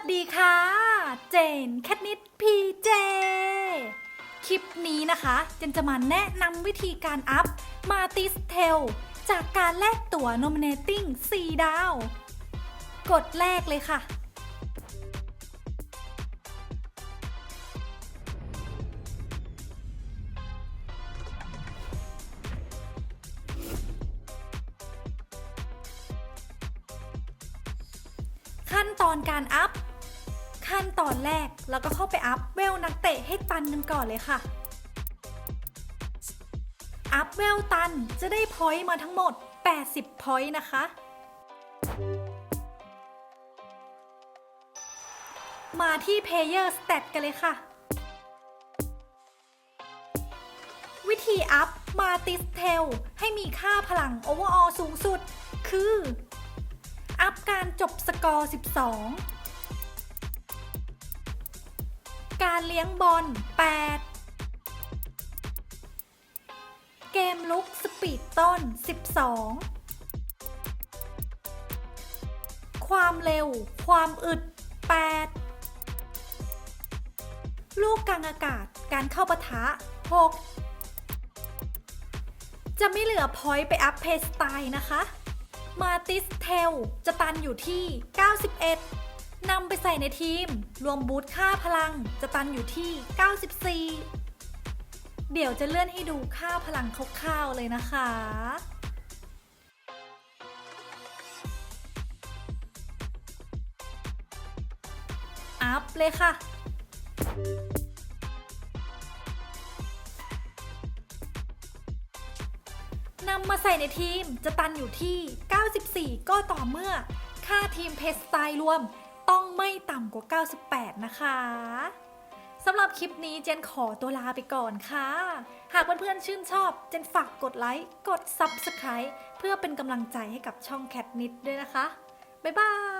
สดีค่ะ เจนแคทนิดพีเจ คลิปนี้นะคะเจนจะมาแนะนำวิธีการอัพมาติสเทลจากการแลกตั๋ว nominating 4 ดาว กดแรกเลยค่ะ ขั้นตอนการอัพ ขั้นตอนแรกเราก็เข้าไปอัพเวลนักเตะให้ตันกันก่อนเลยค่ะ อัพเวลตันจะได้พอยต์มาทั้งหมด 80พอยต์นะคะ มาที่ Player Stat กันเลยค่ะ วิธีอัพมาติสเทลให้มีค่าพลัง Overall สูงสุด คือ อัพการจบสกอร์ 12 การเลี้ยงบอล 8 เกมลุกสปีดต้น 12 ความเร็ว ความอึด 8 ลูกกลางอากาศการเข้าปะทะ 6 จะไม่เหลือพอยต์ไปอัพเพสไตล์นะคะ มาติสเทลจะตันอยู่ที่ 91 นำไปใส่ในทีม รวมบูทค่าพลังจะตันอยู่ที่ 94 เดี๋ยวจะเลื่อนให้ดูค่าพลังคร่าวๆเลยนะคะอัพเลยค่ะ นำมาใส่ในทีมจะตันอยู่ที่ 94 ก็ต่อเมื่อ ค่าทีมเพสไตล์รวม ต้องไม่ต่ำกว่า 98 นะคะสำหรับคลิปนี้เจนขอตัวลาไปก่อนค่ะ หากเพื่อนๆชื่นชอบ เจนฝากกดไลค์ กด Subscribe เพื่อเป็นกำลังใจให้กับช่องแคทนิดด้วยนะคะ บ๊ายบาย